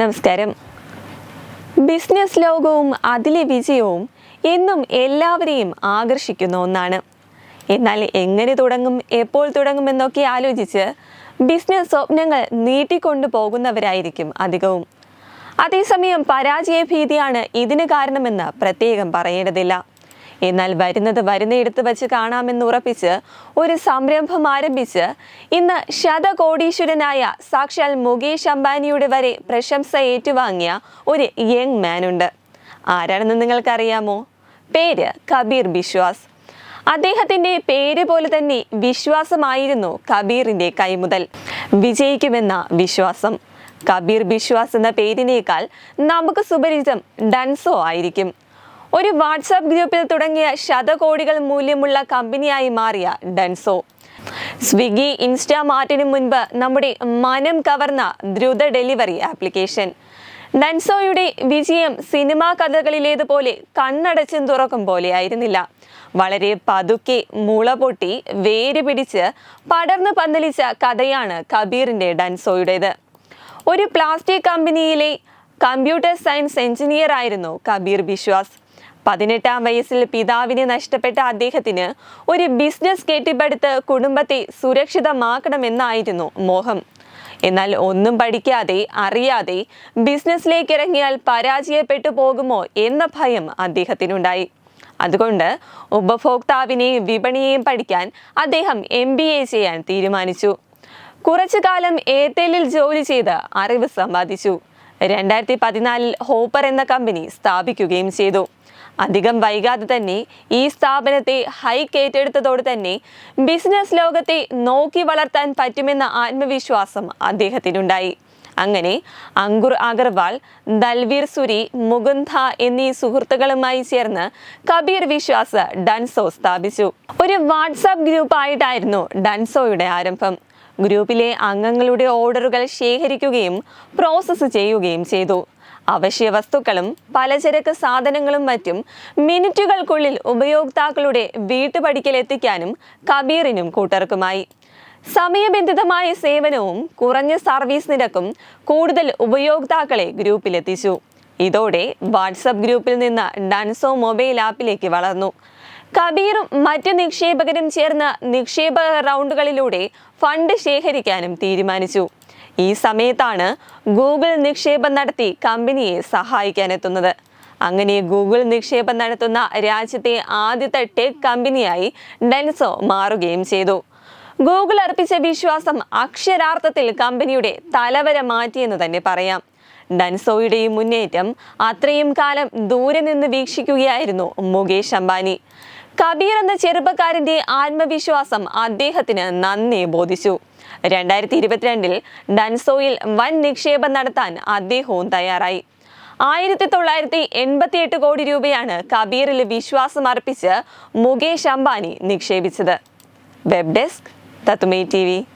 നമസ്കാരം. ബിസിനസ് ലോകവും അതിലെ വിജയവും എന്നും എല്ലാവരെയും ആകർഷിക്കുന്ന ഒന്നാണ്. എന്നാൽ എങ്ങനെ തുടങ്ങും എപ്പോൾ തുടങ്ങുമെന്നൊക്കെ ആലോചിച്ച് ബിസിനസ് സ്വപ്നങ്ങൾ നീട്ടിക്കൊണ്ടു പോകുന്നവരായിരിക്കും അധികവും. അതേസമയം പരാജയ ഭീതിയാണ് ഇതിന് കാരണമെന്ന് പ്രത്യേകം പറയേണ്ടതില്ല. എന്നാൽ വരുന്നത് വരുന്നയിടത്ത് വെച്ച് കാണാമെന്ന് ഉറപ്പിച്ച് ഒരു സംരംഭം ആരംഭിച്ച് ഇന്ന് ശതകോടീശ്വരനായ സാക്ഷാൽ മുകേഷ് അംബാനിയുടെ വരെ പ്രശംസ ഏറ്റുവാങ്ങിയ ഒരു യങ് മാൻ ഉണ്ട് ആരാണെന്ന് നിങ്ങൾക്കറിയാമോ? പേര് കബീർ ബിശ്വാസ്. അദ്ദേഹത്തിന്റെ പേര് പോലെ തന്നെ വിശ്വാസമായിരുന്നു കബീറിന്റെ കൈമുതൽ. വിജയിക്കുമെന്ന വിശ്വാസം. കബീർ ബിശ്വാസ് എന്ന പേരിനേക്കാൾ നമുക്ക് സുപരിചിതം ഡൻസോ ആയിരിക്കും. ഒരു വാട്സാപ്പ് ഗ്രൂപ്പിൽ തുടങ്ങിയ ശതകോടികൾ മൂല്യമുള്ള കമ്പനിയായി മാറിയ ഡെൻസോ. സ്വിഗ്ഗി ഇൻസ്റ്റാമാർട്ടിന് മുൻപ് നമ്മുടെ മനം കവർന്ന ദ്രുത ഡെലിവറി ആപ്ലിക്കേഷൻ. ഡൻസോയുടെ വിജയം സിനിമാ കഥകളിലേതുപോലെ കണ്ണടച്ചും തുറക്കും പോലെയായിരുന്നില്ല. വളരെ പതുക്കെ മുള പൊട്ടി വേര് പിടിച്ച് പടർന്നു പന്തലിച്ച കഥയാണ് കബീറിന്റെ ഡൻസോയുടേത്. ഒരു പ്ലാസ്റ്റിക് കമ്പനിയിലെ കമ്പ്യൂട്ടർ സയൻസ് എഞ്ചിനീയർ ആയിരുന്നു കബീർ ബിശ്വാസ്. പതിനെട്ടാം വയസ്സിൽ പിതാവിനെ നഷ്ടപ്പെട്ട അദ്ദേഹത്തിന് ഒരു ബിസിനസ് കെട്ടിപ്പടുത്ത് കുടുംബത്തെ സുരക്ഷിതമാക്കണമെന്നായിരുന്നു മോഹം. എന്നാൽ ഒന്നും പഠിക്കാതെ അറിയാതെ ബിസിനസ്സിലേക്ക് ഇറങ്ങിയാൽ പരാജയപ്പെട്ടു പോകുമോ എന്ന ഭയം അദ്ദേഹത്തിനുണ്ടായി. അതുകൊണ്ട് ഉപഭോക്താവിനെയും വിപണിയെയും പഠിക്കാൻ അദ്ദേഹം എം ബി എ ചെയ്യാൻ തീരുമാനിച്ചു. കുറച്ചു കാലം എയർടെല്ലിൽ ജോലി ചെയ്ത് അറിവ് സമ്പാദിച്ചു. രണ്ടായിരത്തി പതിനാലിൽ ഹോപ്പർ എന്ന കമ്പനി സ്ഥാപിക്കുകയും ചെയ്തു. അധികം വൈകാതെ തന്നെ ഈ സ്ഥാപനത്തെ ഹൈക്ക് ഏറ്റെടുത്തതോടെ തന്നെ ബിസിനസ് ലോകത്തെ നോക്കി വളർത്താൻ പറ്റുമെന്ന ആത്മവിശ്വാസം അദ്ദേഹത്തിനുണ്ടായി. അങ്ങനെ അങ്കുർ അഗർവാൾ ദൽവീർ സുരി മുകുന്ദ എന്നീ സുഹൃത്തുക്കളുമായി ചേർന്ന് കബീർ വിശ്വാസ് ഡൻസോ സ്ഥാപിച്ചു. ഒരു വാട്സാപ്പ് ഗ്രൂപ്പായിട്ടായിരുന്നു ഡൻസോയുടെ ആരംഭം. ഗ്രൂപ്പിലെ അംഗങ്ങളുടെ ഓർഡറുകൾ ശേഖരിക്കുകയും പ്രോസസ്സ് ചെയ്യുകയും ചെയ്തു. അവശ്യ വസ്തുക്കളും പലചരക്ക് സാധനങ്ങളും മറ്റും മിനിറ്റുകൾക്കുള്ളിൽ ഉപയോക്താക്കളുടെ വീട്ടുപടിക്കൽ എത്തിക്കാനും കബീറിനും കൂട്ടർക്കുമായി. സമയബന്ധിതമായ സേവനവും കുറഞ്ഞ സർവീസ് നിരക്കും കൂടുതൽ ഉപയോക്താക്കളെ ഗ്രൂപ്പിലെത്തിച്ചു. ഇതോടെ വാട്സപ്പ് ഗ്രൂപ്പിൽ നിന്ന് ഡൻസോ മൊബൈൽ ആപ്പിലേക്ക് വളർന്നു. കബീറും മറ്റ് നിക്ഷേപകരും ചേർന്ന് നിക്ഷേപക റൗണ്ടുകളിലൂടെ ഫണ്ട് ശേഖരിക്കാനും തീരുമാനിച്ചു. ഈ സമയത്താണ് ഗൂഗിൾ നിക്ഷേപം നടത്തി കമ്പനിയെ സഹായിക്കാൻ എത്തുന്നത് അങ്ങനെ ഗൂഗിൾ നിക്ഷേപം നടത്തുന്ന രാജ്യത്തെ ആദ്യത്തെ ടെക് കമ്പനിയായി ഡെൻസോ മാറുകയും ചെയ്തു. ഗൂഗിൾ അർപ്പിച്ച വിശ്വാസം അക്ഷരാർത്ഥത്തിൽ കമ്പനിയുടെ തലവര മാറ്റിയെന്ന് തന്നെ പറയാം. ഡൻസോയുടെ ഈ മുന്നേറ്റം അത്രയും കാലം ദൂരെ നിന്ന് വീക്ഷിക്കുകയായിരുന്നു മുകേഷ് അംബാനി. കബീർ എന്ന ചെറുപ്പക്കാരന്റെ ആത്മവിശ്വാസം അദ്ദേഹത്തിന് നന്ദി ബോധിച്ചു. രണ്ടായിരത്തി ഇരുപത്തിരണ്ടിൽ ഡൻസോയിൽ വൻ നിക്ഷേപം നടത്താൻ അദ്ദേഹവും തയ്യാറായി. ആയിരത്തി തൊള്ളായിരത്തി എൺപത്തി എട്ട് കോടി രൂപയാണ് കബീറിൽ വിശ്വാസം അർപ്പിച്ച് മുകേഷ് അംബാനി നിക്ഷേപിച്ചത്. വെബ് ഡെസ്ക് തത്തുമേ ടി